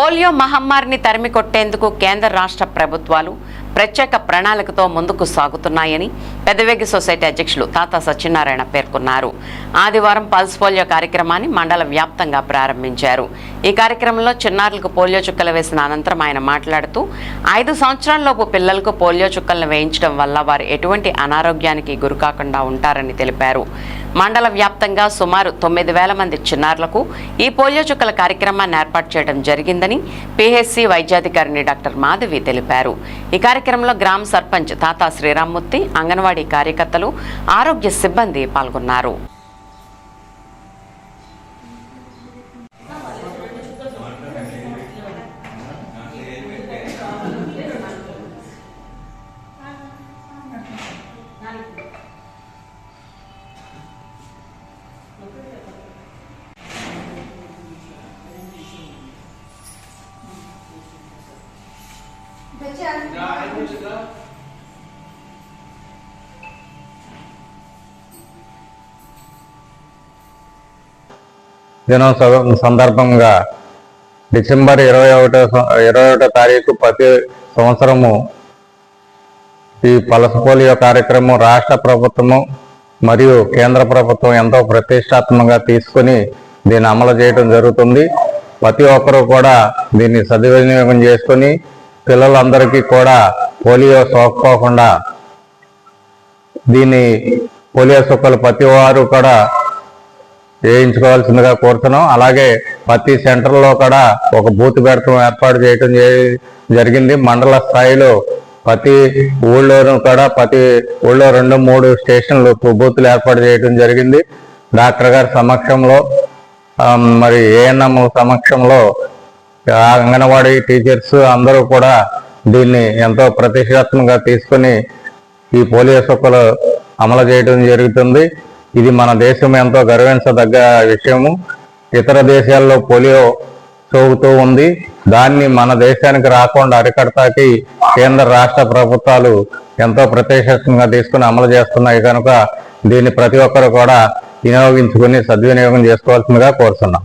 Polio మహమ్మారిని తరిమి కొట్టేందుకు కేంద్ర రాష్ట్ర ప్రభుత్వాలు ప్రత్యేక ప్రణాళికతో ముందుకు సాగుతున్నాయని పెదవేగి సొసైటీ అధ్యక్షులు తాతా సత్యనారాయణ పేర్కొన్నారు. ఆదివారం పల్స్ పోలియో కార్యక్రమాన్ని మండల వ్యాప్తంగా ప్రారంభించారు. ఈ కార్యక్రమంలో చిన్నారులకు పోలియో చుక్కలు వేసిన అనంతరం ఆయన మాట్లాడుతూ ఐదు సంవత్సరాలలోపు పిల్లలకు పోలియో చుక్కలను వేయించడం వల్ల వారు ఎటువంటి అనారోగ్యానికి గురికాకుండా ఉంటారని తెలిపారు. మండల వ్యాప్తంగా సుమారు తొమ్మిది వేల మంది చిన్నారులకు ఈ పోలియో చుక్కల కార్యక్రమాన్ని ఏర్పాటు చేయడం జరిగిందని పిహెచ్సి వైద్యాధికారిని డాక్టర్ మాధవి తెలిపారు. ఈ కార్యక్రమంలో గ్రామ సర్పంచ్ తాతా శ్రీరామ్మూర్తి అంగన్వాడీ కార్యకర్తలు ఆరోగ్య సిబ్బంది పాల్గొన్నారు. దినోత్సవం సందర్భంగా డిసెంబర్ ఇరవై ఒకటో ఇరవై ఒకటో తారీఖు ప్రతి సంవత్సరము ఈ పలస పోలియో కార్యక్రమం రాష్ట్ర ప్రభుత్వము మరియు కేంద్ర ప్రభుత్వం ఎంతో ప్రతిష్టాత్మకంగా తీసుకుని దీన్ని అమలు చేయడం జరుగుతుంది. ప్రతి ఒక్కరూ కూడా దీన్ని సద్వినియోగం చేసుకొని పిల్లలందరికీ కూడా పోలియో సోకపోకుండా దీన్ని పోలియో చుక్కలు ప్రతి వారు కూడా వేయించుకోవాల్సిందిగా కోరుతున్నాం. అలాగే ప్రతి సెంటర్లో కూడా ఒక బూత్ పెడతం ఏర్పాటు చేయడం జరిగింది. మండల స్థాయిలో ప్రతి ఊళ్ళోనూ కూడా ప్రతి ఊళ్ళో రెండు మూడు స్టేషన్లు బూతులు ఏర్పాటు చేయడం జరిగింది. డాక్టర్ గారి సమక్షంలో మరి ఏఎన్ఎం సమక్షంలో అంగన్వాడీ టీచర్స్ అందరూ కూడా దీన్ని ఎంతో ప్రతిష్టాత్మకంగా తీసుకొని ఈ పోలియో సొక్కలు అమలు చేయడం జరుగుతుంది. ఇది మన దేశం ఎంతో గర్వించదగ్గ విషయము. ఇతర దేశాల్లో పోలియో సోకుతూ ఉంది. దాన్ని మన దేశానికి రాకుండా అరికడతాకి కేంద్ర రాష్ట్ర ప్రభుత్వాలు ఎంతో ప్రతిష్టాత్మకంగా తీసుకుని అమలు చేస్తున్నాయి కనుక దీన్ని ప్రతి ఒక్కరు కూడా వినియోగించుకుని సద్వినియోగం చేసుకోవాల్సిందిగా కోరుతున్నాం.